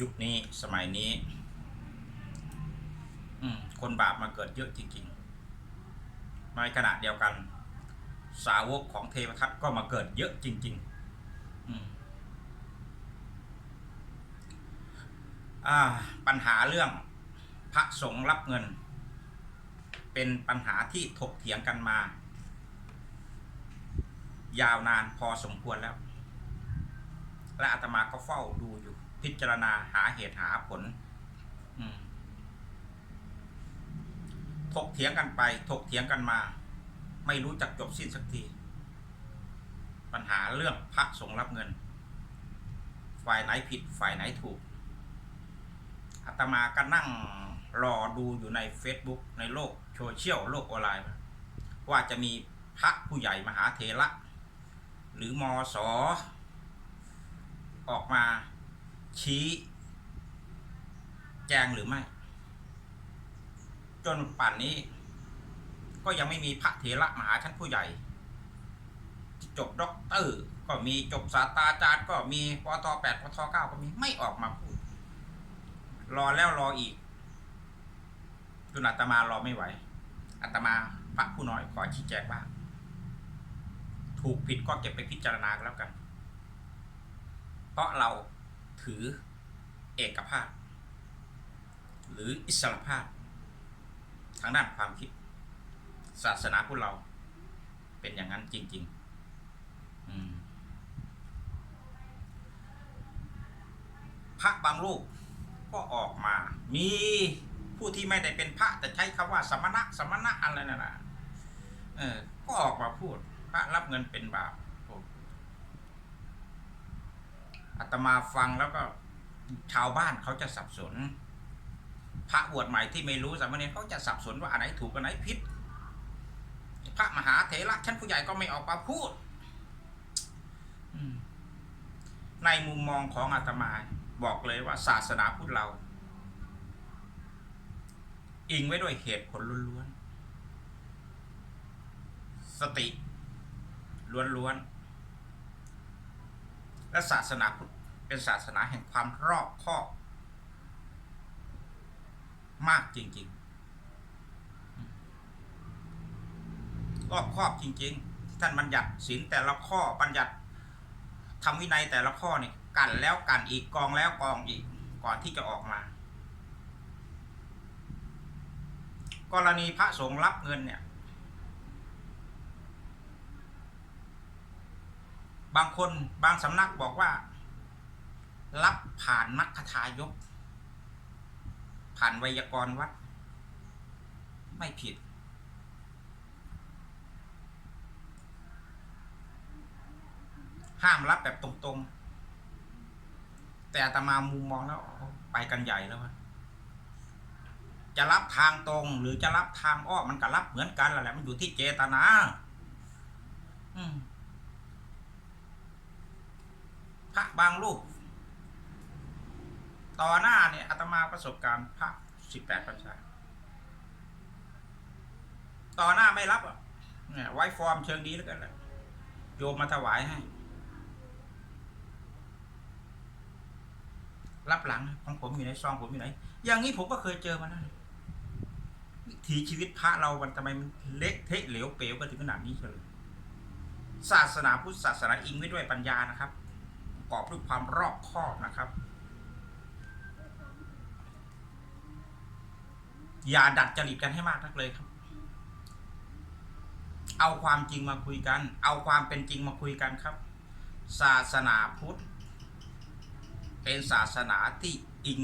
ยุคนี้สมัยนี้ อืมคนบาปมาเกิดเยอะจริงๆในขณะเดียวกัน สาวกของเทวทัตก็มาเกิดเยอะจริง ๆ อืมอ่าปัญหาเรื่องพระสงฆ์รับเงิน เป็นปัญหาที่ถกเถียงกันมา ยาวนานพอสมควรแล้ว และอาตมาก็เฝ้าดูอยู่ พิจารณาหาเหตุหาผลถกเถียงกันไป ถกเถียงกันมา ไม่รู้จักจบสิ้นสักที ปัญหาเรื่องพระสงรับเงิน ฝ่ายไหนผิดฝ่ายไหนถูกอาตมาก็นั่งรอดูอยู่ใน Facebook ในโลกโซเชียลโลกออนไลน์ ว่าจะมีพระผู้ใหญ่มหาเถระ หรือมอสอออกมา ชี้ แจงหรือไม่ จนป่านนี้ ก็ยังไม่มีพระเถระมหาชั้นผู้ใหญ่ จบด็อกเตอร์ ก็มีจบศาสตราจารย์ก็มีปทแปดปทเก้าก็มีไม่ออกมาพูด รอแล้วรออีกจนอาตมารอไม่ไหวอาตมาพระผู้น้อยขอชี้แจงบ้างถูกผิดก็เก็บไปพิจารณากันแล้วกัน เพราะเรา ถือเอกภาพ หรืออิสรภาพ ทางด้านความคิด ศาสนาพวกเราเป็นอย่างนั้นจริง ๆ พระบางรูปก็ออกมา มีผู้ที่ไม่ได้เป็นพระ แต่ใช้คำว่า สมณะ สมณะอะไรนั่นนะเออก็ออกมาพูด พระรับเงินเป็นบาปโอาตมาฟังแล้วก็ชาวบ้านเขาจะสับสน พระบวชใหม่ที่ไม่รู้สามเณรเขาจะสับสนว่าอันไหนถูกอันไหนผิด พระมหาเถระชั้นผู้ใหญ่ก็ไม่ออกมาพูดในมุมมองของอาตมาบอกเลยว่าศาสนาพุทธเรา อิงไว้ด้วยเหตุผลล้วนๆสติล้วนๆ และศาสนาพุทธเป็นศาสนาแห่งความรอบคอบมากจริง ๆ รอบครอบจริง ๆ ท่านบัญญัติศีลแต่ละข้อบัญญัติทำวินัยแต่ละข้อนี่กันแล้วกันอีกกองแล้วกองอีกก่อนที่จะออกมา กรณีพระสงฆ์รับเงินเนี่ย บางคนบางสำนักบอกว่า รับผ่านมัคคทายก ผ่านไวยากรณ์วัด ไม่ผิด ห้ามรับแบบตรงๆ แต่อาตมามุมมองแล้ว ไปกันใหญ่แล้วจะรับทางตรงหรือจะรับทางอ้อมมันก็รับเหมือนกันแหละมันอยู่ที่เจตนา อืมพ ระบางรูป ต่อหน้าเนี่ยอาตมาประสบการณ์พระสิบแปดพรรษาต่อหน้าไม่รับอะเนี่ยไว้ฟอร์มเชิงดีแล้วกันแหละโยมมาถวายให้ รับหลังของผมอยู่ในซองผมอยู่ไหน อย่างนี้ผมก็เคยเจอมานะวิถีชีวิตพระเรามันทำไมมันเละเทะเหลวเป๋วกันถึงขนาดนี้เฉยศาสนาพุทธศาสนาอิงไว้ด้วยปัญญานะครับ กอบด้วยความรอบคอบนะครับ อย่าดัดจริตกันให้มากนักเลยครับ เอาความจริงมาคุยกัน เอาความเป็นจริงมาคุยกันครับ ศาสนาพุทธ เป็นศาสนาที่อิง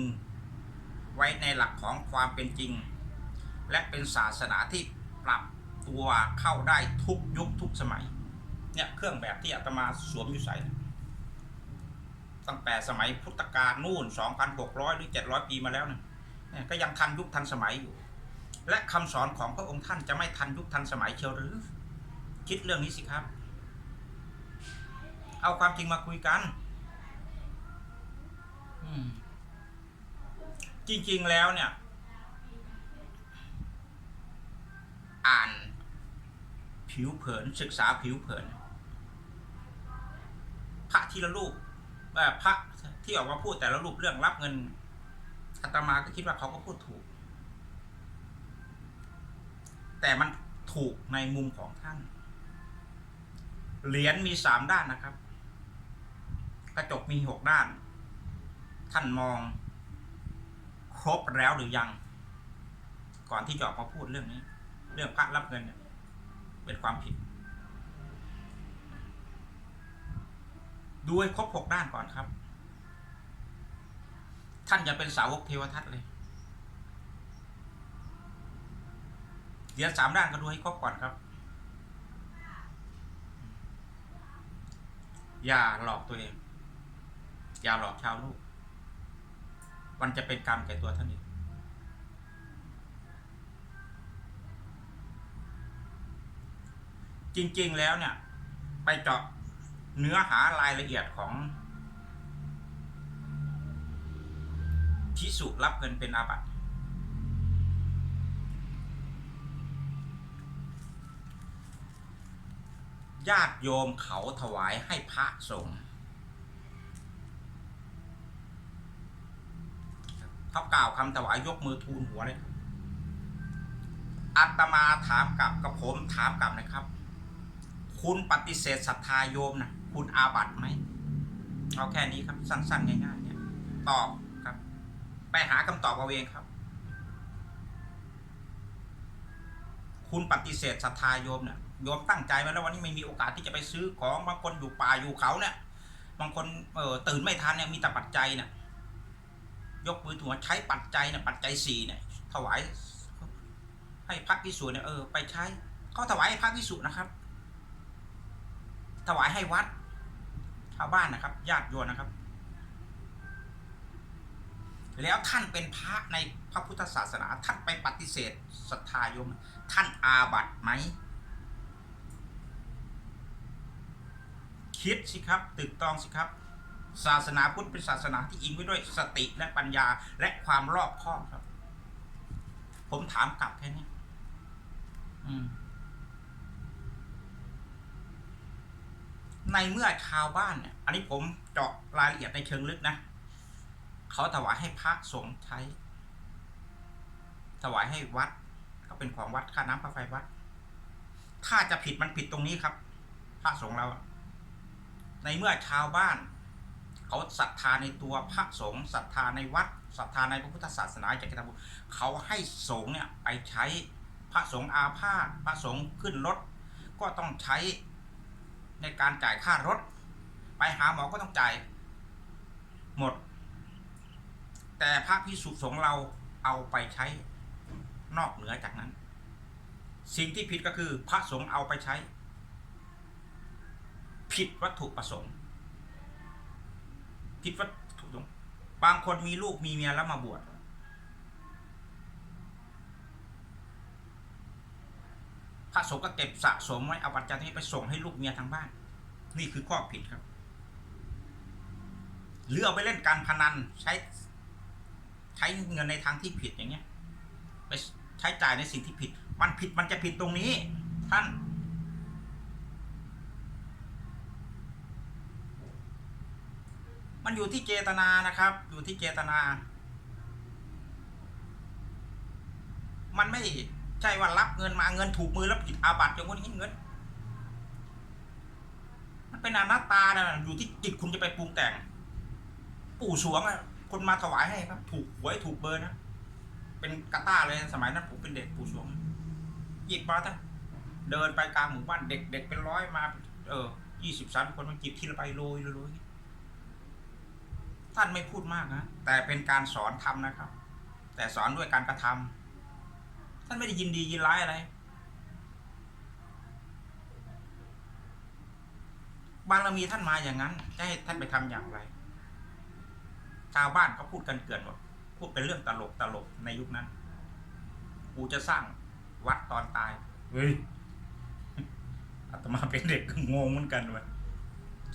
ไว้ในหลักของความเป็นจริง และเป็นศาสนาที่ปรับตัวเข้าได้ทุกยุคทุกสมัย เนี่ยเครื่องแบบที่อาตมาสวมอยู่ใส่ ตั้งแต่สมัยพุทธกาลนู่น 2,600 หรือ 700 ปีมาแล้วเนี่ยก็ยังทันยุคทันสมัยอยู่ และคำสอนของพระองค์ท่านจะไม่ทันยุคทันสมัยเชียวหรือ คิดเรื่องนี้สิครับ เอาความจริงมาคุยกันจริง ๆ แล้วเนี่ย อ่านผิวเผินศึกษาผิวเผิน พระทีละรูป พระที่ออกมาพูดแต่ละรูปเรื่องรับเงินอาตมาก็คิดว่าเขาก็พูดถูก แต่มันถูกในมุมของท่าน เหรียญมีสามด้านนะครับ กระจกมีหกด้าน ท่านมอง ครบแล้วหรือยัง ก่อนที่จะออกมาพูดเรื่องนี้ เรื่องพระรับเงินเนี่ยเป็นความผิด ดูให้ครบหกด้านก่อนครับ ท่านจะเป็นสาวกเทวทัตเลยเหรียญสามด้านก็ดูให้ครบก่อนครับ อย่าหลอกตัวเอง อย่าหลอกชาวลูก มันจะเป็นกรรมแก่ตัวท่านเองจริง ๆ แล้วเนี่ย ไปเจาะ เนื้อหารายละเอียดของพิสุรับเงินเป็นอาบัติญาติโยมเขาถวายให้พระสงฆ์เขากล่าวคำถวายยกมือทูลหัวเลยอัตมาถามกลับกับผมถามกลับนะครับ คุณปฏิเสธศรัทธาโยมนะ คุณอาบัตไหมเอาแค่นี้ครับ สั้นๆง่ายๆเนี่ยตอบครับ ไปหาคำตอบเอาเองครับ คุณปฏิเสธศรัทธาโยมเนี่ยโยมตั้งใจไว้แล้ววันนี้ไม่มีโอกาสที่จะไปซื้อของบางคนอยู่ป่าอยู่เขาเนี่ยบางคนเออตื่นไม่ทันเนี่ยมีแต่ปัจจัยเนี่ยยกมือถือว่าใช้ปัจจัยเนี่ยปัจจัยสี่เนี่ยถวายให้พระพิสุเนี่ยเออไปใช้เขาถวายให้พระพิสุนะครับ ถวายให้วัด ชาวบ้านนะครับญาติโยมนะครับ แล้วท่านเป็นพระในพระพุทธศาสนา ท่านไปปฏิเสธศรัทธาโยม ท่านอาบัติไหม คิดสิครับตึกตองสิครับ ศาสนาพุทธเป็นศาสนาที่อิงไว้ด้วยสติและปัญญาและความรอบคอบครับ ผมถามกลับแค่นี้ อืม ในเมื่อชาวบ้านเนี่ย อันนี้ผมเจาะรายละเอียดในเชิงลึกนะ เขาถวายให้พระสงฆ์ใช้ ถวายให้วัด ก็เป็นของวัดค่าน้ำค่าไฟวัด ถ้าจะผิดมันผิดตรงนี้ครับ พระสงฆ์เรา ในเมื่อชาวบ้าน เขาศรัทธาในตัวพระสงฆ์ศรัทธาในวัดศรัทธาในพระพุทธศาสนาจากกิจบุญเขาให้สงฆ์เนี่ยไปใช้พระสงฆ์อาพาธพระสงฆ์ขึ้นรถก็ต้องใช้ ในการจ่ายค่ารถ ไปหาหมอก็ต้องจ่ายหมด แต่พระพิสุสงฆ์เราเอาไปใช้นอกเหนือจากนั้น สิ่งที่ผิดก็คือพระสงฆ์เอาไปใช้ ผิดวัตถุประสงค์ ผิดวัตถุประสงค์บางคนมีลูกมีเมียแล้วมาบวช พระสงฆ์ก็เก็บสะสมไว้เอาปัจจัยนี้ไปส่งให้ลูกเมียทางบ้าน นี่คือข้อผิดครับ หรือเอาไปเล่นการพนันใช้ใช้เงินในทางที่ผิดอย่างเงี้ย ไปใช้จ่ายในสิ่งที่ผิด มันผิดมันจะผิดตรงนี้ ท่านมันอยู่ที่เจตนานะครับ อยู่ที่เจตนา มันไม่ ใช่ว่ารับเงินมาเงินถูกมือแล้วผิดอาบัติอย่างนี้เงิน มันเป็นอนัตตานะอยู่ที่จิตคุณจะไปปรุงแต่ง ปู่สวงอะคนมาถวายให้ครับ ถูกหวยถูกเบอร์นะเป็นกระต้าเลยสมัยนั้นผมเป็นเด็กปู่สวงหยิบมาท่านเดินไปกลางหมู่บ้านเด็กเด็กเป็นร้อยมา เออยี่สิบสามคนมันจิบทีละใบโรยโรยท่านไม่พูดมากนะแต่เป็นการสอนทำนะครับ แต่สอนด้วยการกระทำ ท่านไม่ได้ยินดียินร้ายอะไรบารมีท่านมาอย่างนั้นจะให้ท่านไปทำอย่างไร ชาวบ้านเขาพูดกันเกลื่อนหมดพูดเป็นเรื่องตลกตลกในยุคนั้น กูจะสร้างวัดตอนตาย เฮ้ยอาตมาเป็นเด็กก็งงเหมือนกันเว้ย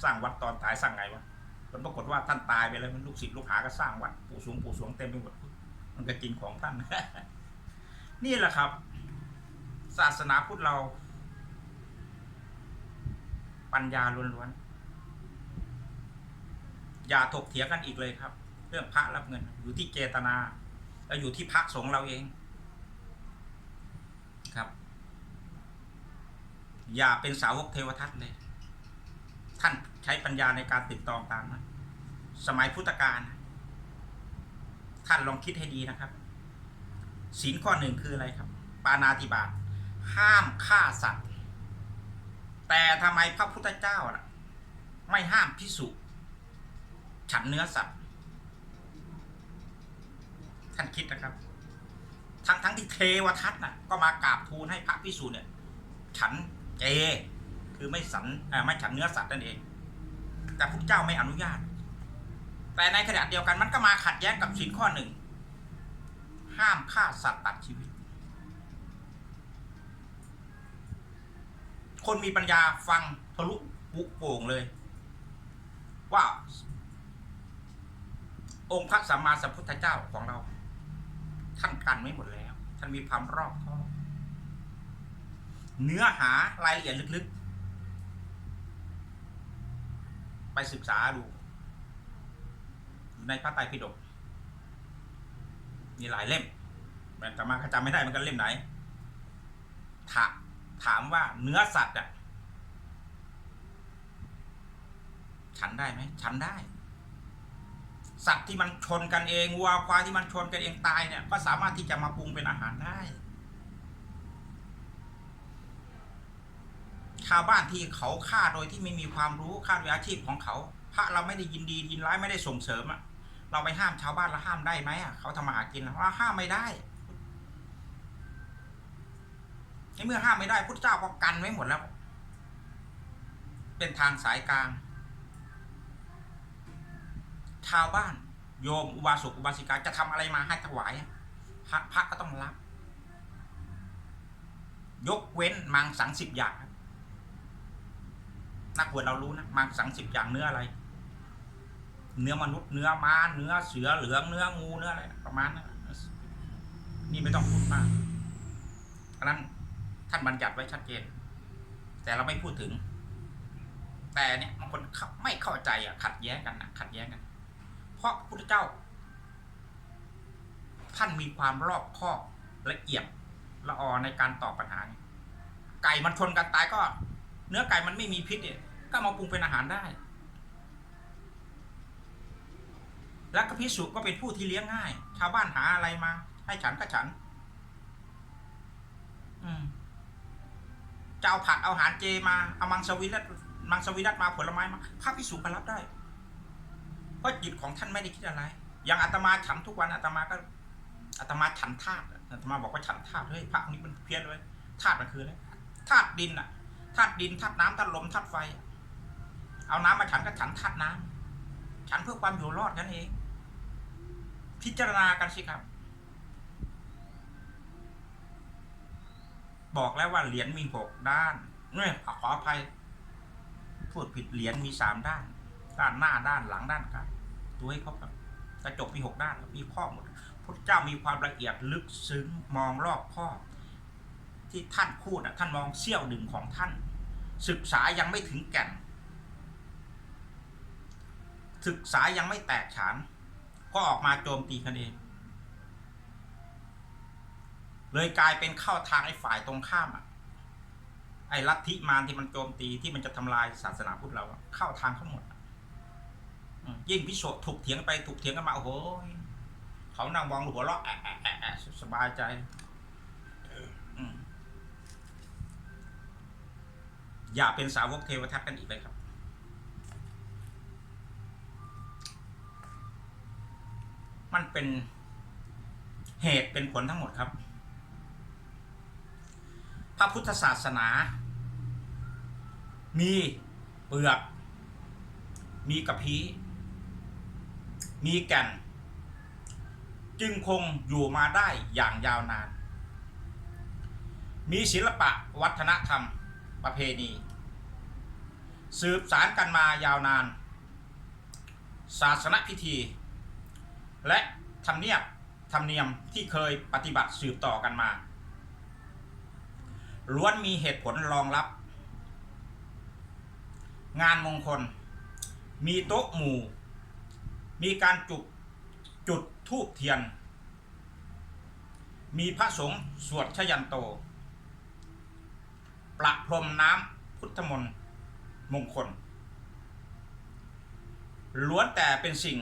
สร้างวัดตอนตายสร้างไงวะผลปรากฏว่าท่านตายไปแล้วมันลูกศิษย์ลูกหาก็สร้างวัดปู่สวงปู่สวงเต็มไปหมดมันก็จริงของท่าน นี่แหละครับ ศาสนาพุทธเรา ปัญญาล้วนๆ อย่าถกเถียงกันอีกเลยครับ เรื่องพระรับเงิน อยู่ที่เจตนา และอยู่ที่พระสงฆ์เราเองครับ อย่าเป็นสาวกเทวทัตเลย ท่านใช้ปัญญาในการติดตองตามนะสมัยพุทธกาลท่านลองคิดให้ดีนะครับ ศีลข้อหนึ่งคืออะไรครับ ปานาติบาตห้ามฆ่าสัตว์ แต่ทำไมพระพุทธเจ้าล่ะ ไม่ห้ามพิสุฉันเนื้อสัตว์ ท่านคิดนะครับ ทั้งทั้งที่เทวทัตน่ะ ก็มากราบทูลให้พระพิสุเนี่ย ฉันเจคือไม่สันไม่ฉันเนื้อสัตว์นั่นเอง แต่พระเจ้าไม่อนุญาต แต่ในขณะเดียวกันมันก็มาขัดแย้งกับสินข้อหนึ่ง ห้ามฆ่าสัตว์ตัดชีวิต คนมีปัญญาฟังทะลุปุโป่งเลย ว่า องค์พระสัมมาสัมพุทธเจ้าของเรา ท่านกันไม่หมดแล้ว ท่านมีความรอบคอบเนื้อหารายละเอียดลึกๆ ไปศึกษาดูอยู่ในพระไตรปิฎก มีหลายเล่มแต่มาจำไม่ได้มันกันเล่มไหนถาถามว่าเนื้อสัตว์อะ ฉันได้ไหมฉันได้ สัตว์ที่มันชนกันเองวัวควายที่มันชนกันเองตายเนี่ย ก็สามารถที่จะมาปรุงเป็นอาหารได้ชาวบ้านที่เขาฆ่าโดยที่ไม่มีความรู้ฆ่าโดยอาชีพของเขา พระเราไม่ได้ยินดียินร้ายไม่ได้ส่งเสริมอะ เราไปห้ามชาวบ้านเราห้ามได้ไหมอะเขาทำมาหากินเราห้ามไม่ได้ในเมื่อห้ามไม่ได้พุทธเจ้าก็กันไว้หมดแล้ว เป็นทางสายกลาง ชาวบ้าน โยมอุบาสกอุบาสิกาจะทำอะไรมาให้ถวายพระพระก็ต้องรับ ยกเว้นมังสังสิบอย่างนักบวชเรารู้นะมังสังสิบอย่างเนื้ออะไร เนื้อมนุษย์เนื้อม้าเนื้อเสือเหลืองเนื้องูเนื้ออะไรประมาณนั้นนี่ไม่ต้องพูดมากเพราะนั้นท่านบัญญัติไว้ชัดเจน แต่เราไม่พูดถึง แต่เนี่ยบางคนไม่เข้าใจอะขัดแย้งกันนะขัดแย้งกัน เพราะพุทธเจ้า ท่านมีความรอบคอบละเอียดละออในการตอบปัญหา ไก่มันชนกันตายก็ เนื้อไก่มันไม่มีพิษเนี่ยก็มาปรุงเป็นอาหารได้ และก็พิสุก็เป็นผู้ที่เลี้ยงง่าย ชาวบ้านหาอะไรมา ให้ฉันก็ฉัน อืมจะเอาผักเอาอาหารเจมา เอามังสวิรัตมังสวิรัตมาผลไม้มาพระพิสุก็รับได้ เพราะจิตของท่านไม่ได้คิดอะไร อย่างอาตมาฉันทุกวันอาตมาก็อาตมาฉันธาตุอาตมาบอกว่าฉันธาตุเฮ้ยพระนี้มันเพี้ยนเลยธาตุมันคืออะไรธาตุดินอะธาตุดินธาตุน้ำธาตุลมธาตุไฟ เอาน้ำมาฉันก็ฉันธาตุน้ำฉันเพื่อความอยู่รอดกันเอง พิจารณากันสิครับ บอกแล้วว่าเหรียญมีหกด้านเนี่ยขออภัยพูดผิดเหรียญมีสามด้าน ด้านหน้าด้านหลังด้านกลางดูให้ครบครับกระจกมีหกด้านมีข้อหมดพระเจ้ามีความละเอียดลึกซึ้งมองรอบข้อ ที่ท่านพูดอะท่านมองเสี้ยวหนึ่งของท่าน ศึกษายังไม่ถึงแก่น ศึกษายังไม่แตกฉาน ก็ออกมาโจมตีกันเอง เลยกลายเป็นเข้าทางไอ้ฝ่ายตรงข้ามอะ ไอ้ลัทธิมารที่มันโจมตีที่มันจะทำลายศาสนาพุทธเราเข้าทางเขาหมดยิ่งพิโสถูกเถียงไปถูกเถียงกันมาโอ้โหเขานั่งมองหัวเราะแอะแอะแอะสบายใจออย่าเป็นสาวกเทวทัตกันอีกเลยครับ มันเป็นเหตุเป็นผลทั้งหมดครับ พระพุทธศาสนา มีเปลือก มีกระพี้มีแก่น จึงคงอยู่มาได้อย่างยาวนาน มีศิลปะวัฒนธรรมประเพณี สืบสารกันมายาวนาน ศาสนพิธี และธรรมเนียบธรรมเนียมที่เคยปฏิบัติสืบต่อกันมาล้วนมีเหตุผลรองรับ งานมงคล มีโต๊ะหมู่ มีการจุดจุดทูบเทียน มีพระสงฆ์สวดชยันโต ประพรมน้ำพุทธมนต์มงคล ล้วนแต่เป็นสิ่ง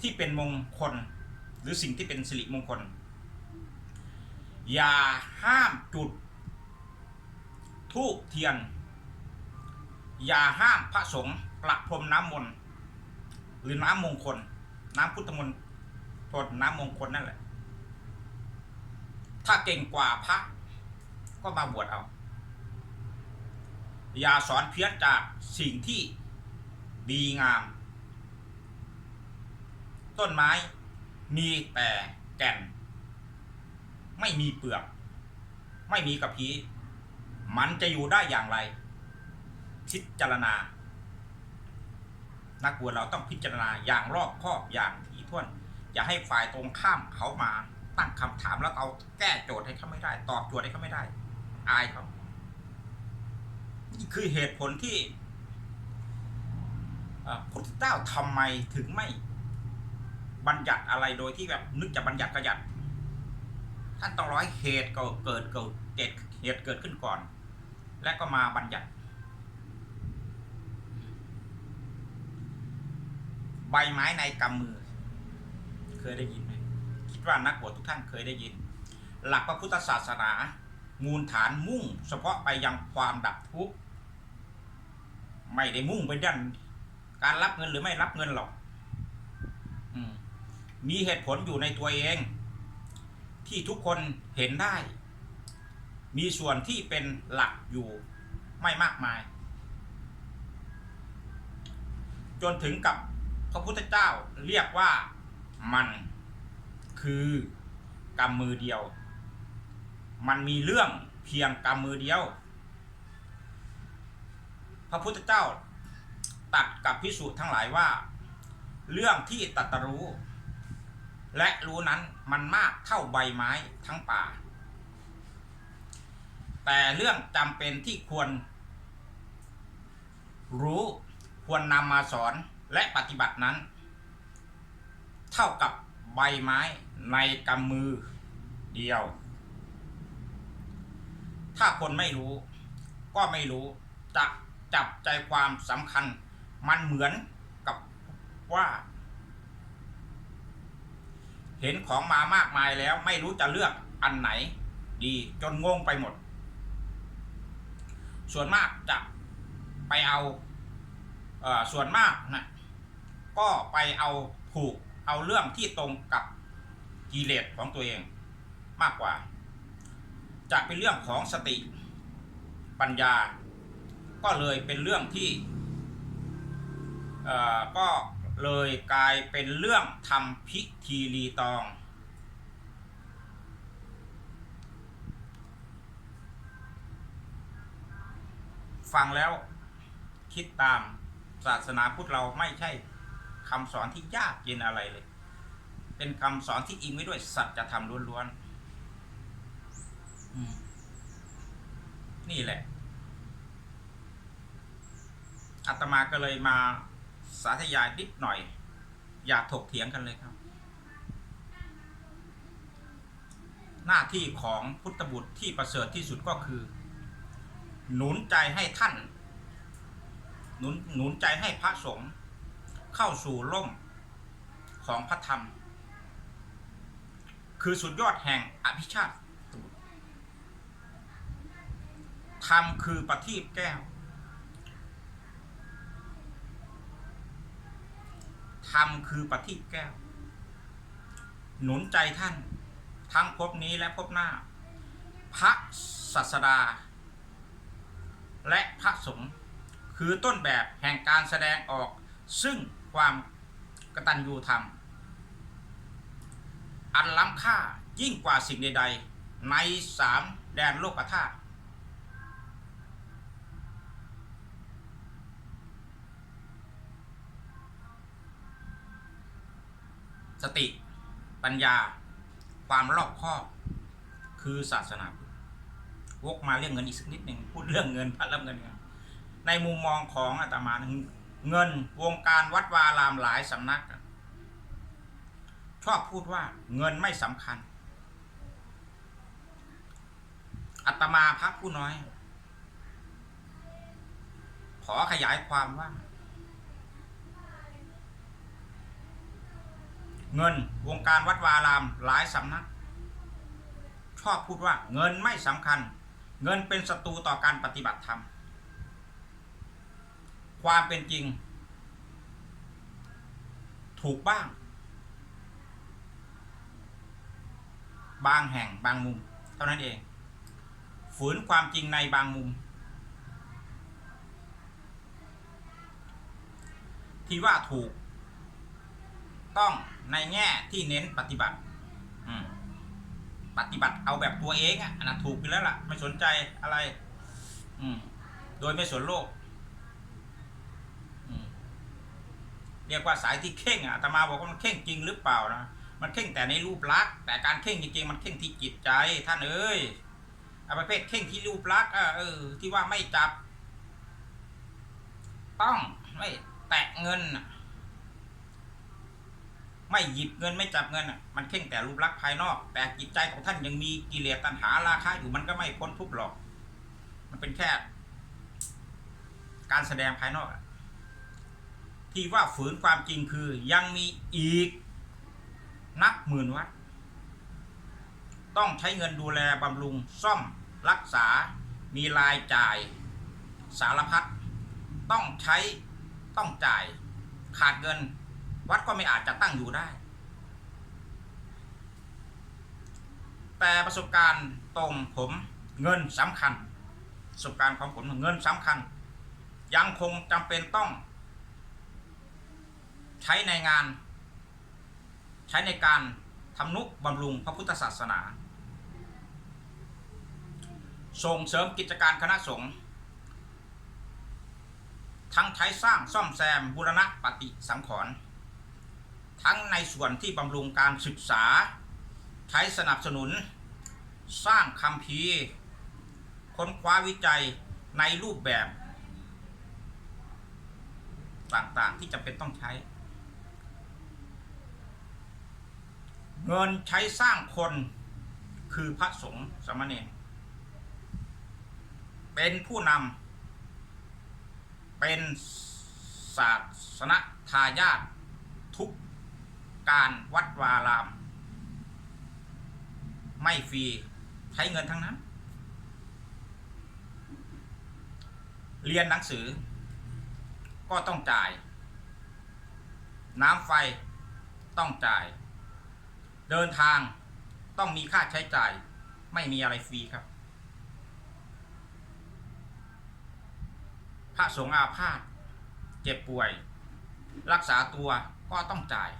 ที่เป็นมงคล หรือสิ่งที่เป็นสิริมงคล อย่าห้ามจุดทูบเทียน อย่าห้ามพระสงฆ์ประพรมน้ำมนต์หรือน้ำมงคล น้ำพุทธมนต์โทษน้ำมงคลนั่นแหละ ถ้าเก่งกว่าพระก็มาบวชเอา อย่าสอนเพี้ยนจากสิ่งที่ดีงาม ต้นไม้ มีแต่แก่น ไม่มีเปลือก ไม่มีกระพี้มันจะอยู่ได้อย่างไรพิจารณา นักบวชเราต้องพิจารณาอย่างรอบคอบอย่างถี่ถ้วน อย่าให้ฝ่ายตรงข้ามเขามาตั้งคำถามแล้วเราแก้โจทย์ให้เขาไม่ได้ ตอบโจทย์ให้เขาไม่ได้ อายเขานี่คือเหตุผลที่พระพุทธเจ้าทำไมถึงไม่ บัญญัติอะไรโดยที่แบบนึกจะบัญญัติก็ยัดท่านต้องร้อยเหตุเกิดเกิดเกิดเหตุเหตุเกิดขึ้นก่อน และก็มาบัญญัติ ใบไม้ในกำมือ เคยได้ยินไหมคิดว่านักบวชทุกท่านเคยได้ยิน หลักพระพุทธศาสนา มูลฐานมุ่ง เฉพาะไปยังความดับทุกข์ไม่ได้มุ่งไปด้านการรับเงินหรือไม่รับเงินหรอก มีเหตุผลอยู่ในตัวเอง ที่ทุกคนเห็นได้ มีส่วนที่เป็นหลักอยู่ไม่มากมาย จนถึงกับพระพุทธเจ้าเรียกว่ามันคือกำมือเดียว มันมีเรื่องเพียงกำมือเดียว พระพุทธเจ้าตัดกับพิสูจน์ทั้งหลายว่า เรื่องที่ตัตรู้ และรู้นั้นมันมากเท่าใบไม้ทั้งป่า แต่เรื่องจำเป็นที่ควร รู้ควรนำมาสอนและปฏิบัตินั้น เท่ากับใบไม้ในกำมือเดียว ถ้าคนไม่รู้ ก็ไม่รู้จะจับใจความสำคัญ มันเหมือนกับว่า เห็นของมามากมายแล้วไม่รู้จะเลือกอันไหน ดีจนงงไปหมด ส่วนมากจะไปเอาเออส่วนมากนะก็ไปเอาผูกเอาเรื่องที่ตรงกับกิเลสของตัวเองมากกว่า จะเป็นเรื่องของสติปัญญา ก็เลยเป็นเรื่องที่เออก็ เลยกลายเป็นเรื่องทำพิธีรีตอง ฟังแล้วคิดตามศาสนาพุทธเราไม่ใช่คำสอนที่ยากเย็นอะไรเลย เป็นคำสอนที่อิงไว้ด้วยสัจธรรมล้วนๆนี่แหละอาตมาก็เลยมา สาธยายนิดหน่อย อย่าถกเถียงกันเลยครับ หน้าที่ของพุทธบุตรที่ประเสริฐที่สุดก็คือ หนุนใจให้ท่าน หนุนหนุนใจให้พระสงฆ์เข้าสู่ร่มของพระธรรม คือสุดยอดแห่งอภิชาติธรรมคือประทีปแก้ว ธรรมคือประทีปแก้ว หนุนใจท่าน ทั้งภพนี้และภพหน้า พระศาสดา และพระสงฆ์คือต้นแบบแห่งการแสดงออก ซึ่งความกตัญญูธรรม อันล้ำค่ายิ่งกว่าสิ่งใดๆ ในสามแดนโลกธาตุ สติ ปัญญา ความรอบคอบ คือศาสนาวกมาเรื่องเงินอีกสักนิดหนึ่งพูดเรื่องเงินพระรับเงินกันในมุมมองของอาตมาเงินวงการวัดวาอารามหลายสำนัก ชอบพูดว่าเงินไม่สำคัญอัตมาพระผู้น้อย ขอขยายความว่า เงินวงการวัดวารามหลายสำนัก ชอบพูดว่าเงินไม่สำคัญ เงินเป็นศัตรูต่อการปฏิบัติธรรม ความเป็นจริง ถูกบ้าง บางแห่งบางมุม เท่านั้นเอง ฝืนความจริงในบางมุมที่ว่าถูก ต้องในแง่ที่เน้นปฏิบัติปฏิบัติเอาแบบตัวเองอะนะถูกไปแล้วล่ะ ไม่สนใจอะไร อืม โดยไม่สนโลกเรียกว่าสายที่เข่งอะอาตมาบอกว่ามันเข่งจริงหรือเปล่านะมันเข่งแต่ในรูปลักษณ์แต่การเข่งจริงๆมันเข่งที่จิตใจ ท่านเอ้ยอาประเภทเข่งที่รูปลักษณ์เออ ที่ว่าไม่จับ ต้องไม่แตะเงินน่ะ ไม่หยิบเงินไม่จับเงินอะมันเข่งแต่รูปลักษณ์ภายนอก แต่จิตใจของท่านยังมีกิเลสตัณหาราคะอยู่มันก็ไม่พ้นทุกข์หรอก มันเป็นแค่ การแสดงภายนอกที่ว่าฝืนความจริงคือยังมีอีกนับหมื่นวัด ต้องใช้เงินดูแลบำรุงซ่อมรักษา มีรายจ่าย สารพัดต้องใช้ต้องจ่ายขาดเงิน วัดก็ไม่อาจจะตั้งอยู่ได้ แต่ประสบการณ์ตรงผมเงินสำคัญ ประสบการณ์ของผมเงินสำคัญ ยังคงจำเป็นต้อง ใช้ในงาน ใช้ในการทำนุบำรุงพระพุทธศาสนา ส่งเสริมกิจการคณะสงฆ์ทั้งใช้สร้างซ่อมแซมบูรณะปฏิสังขรณ์ ทั้งในส่วนที่บำรุงการศึกษา ใช้สนับสนุน สร้างคำพีค้นคว้าวิจัยในรูปแบบ ต่างๆที่จำเป็นต้องใช้ เงินใช้สร้างคนคือพระสงฆ์สามเณรเป็นผู้นำเป็นศาสนทายาท การวัดวาอาราม ไม่ฟรีใช้เงินทั้งนั้น เรียนหนังสือ ก็ต้องจ่าย น้ำไฟต้องจ่าย เดินทางต้องมีค่าใช้จ่าย ไม่มีอะไรฟรีครับ พระสงฆ์อาพาธเจ็บป่วย รักษาตัวก็ต้องจ่าย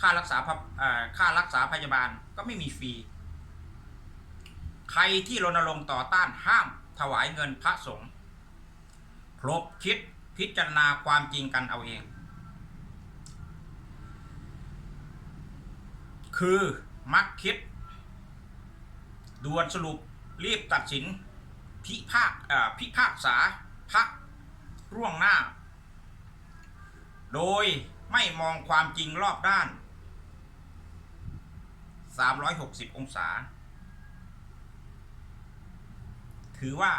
ค่ารักษาพะเอ่อค่ารักษาพยาบาลก็ไม่มีฟรี ใครที่รณรงค์ต่อต้านห้ามถวายเงินพระสงฆ์ครบคิดพิจารณาความจริงกันเอาเอง คือมักคิด ด่วนสรุปรีบตัดสิน พิพากพิพากษาพักร่วงหน้า โดยไม่มองความจริงรอบด้าน 360 องศา ถือว่า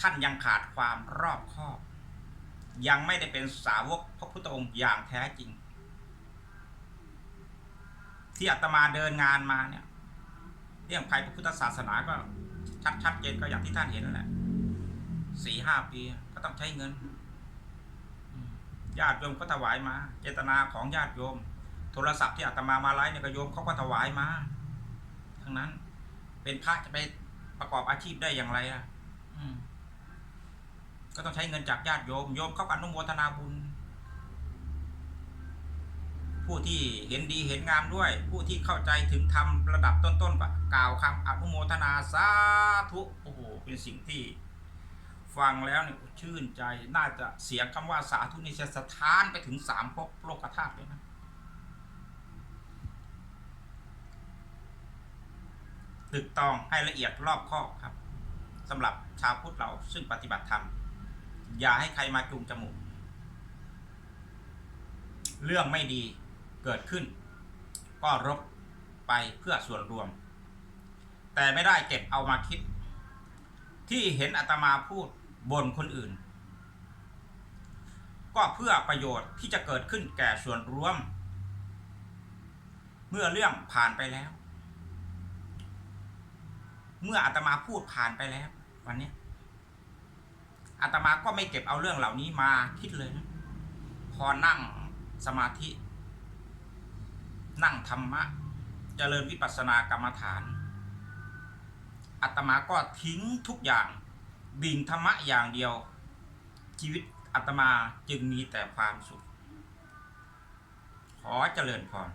ท่านยังขาดความรอบคอบ ยังไม่ได้เป็นสาวกพระพุทธองค์อย่างแท้จริง ที่อาตมาเดินงานมาเนี่ย เรื่องภัยพระพุทธศาสนาก็ชัดชัดเจนก็อย่างที่ท่านเห็นแหละสี่ห้าปีก็ต้องใช้เงินญาติโยมก็ถวายมา เจตนาของญาติโยม โทรศัพท์ที่อาตมามาไลฟ์เนี่ยก็โยมเขาก็ถวายมาทั้งนั้น เป็นพระจะไปประกอบอาชีพได้อย่างไรอะก็ต้องใช้เงินจากญาติโยมโยมเขาก็อนุโมทนาบุญ ผู้ที่เห็นดีเห็นงามด้วย ผู้ที่เข้าใจถึงธรรมระดับต้นๆก็กล่าวคำอนุโมทนาสาธุโอ้โหเป็นสิ่งที่ ฟังแล้วเนี่ยชื่นใจน่าจะเสียงคำว่าสาธุนี่จะสะท้านไปถึงสามภพโลกธาตุเลยนะ ตึกตองให้ละเอียดรอบคอบครับสำหรับชาวพุทธเราซึ่งปฏิบัติธรรมอย่าให้ใครมาจูงจมูก เรื่องไม่ดีเกิดขึ้น ก็รบไปเพื่อส่วนรวม แต่ไม่ได้เก็บเอามาคิด ที่เห็นอาตมาพูดบนคนอื่น ก็เพื่อประโยชน์ที่จะเกิดขึ้นแก่ส่วนรวม เมื่อเรื่องผ่านไปแล้ว เมื่ออาตมาพูดผ่านไปแล้ว วันนี้อาตมาก็ไม่เก็บเอาเรื่องเหล่านี้มาคิดเลยนะพอนั่งสมาธิ นั่งธรรมะเจริญวิปัสสนากรรมฐานอาตมาก็ทิ้งทุกอย่างดิ่งธรรมะอย่างเดียว ชีวิตอาตมาจึงมีแต่ความสุข ขอเจริญพร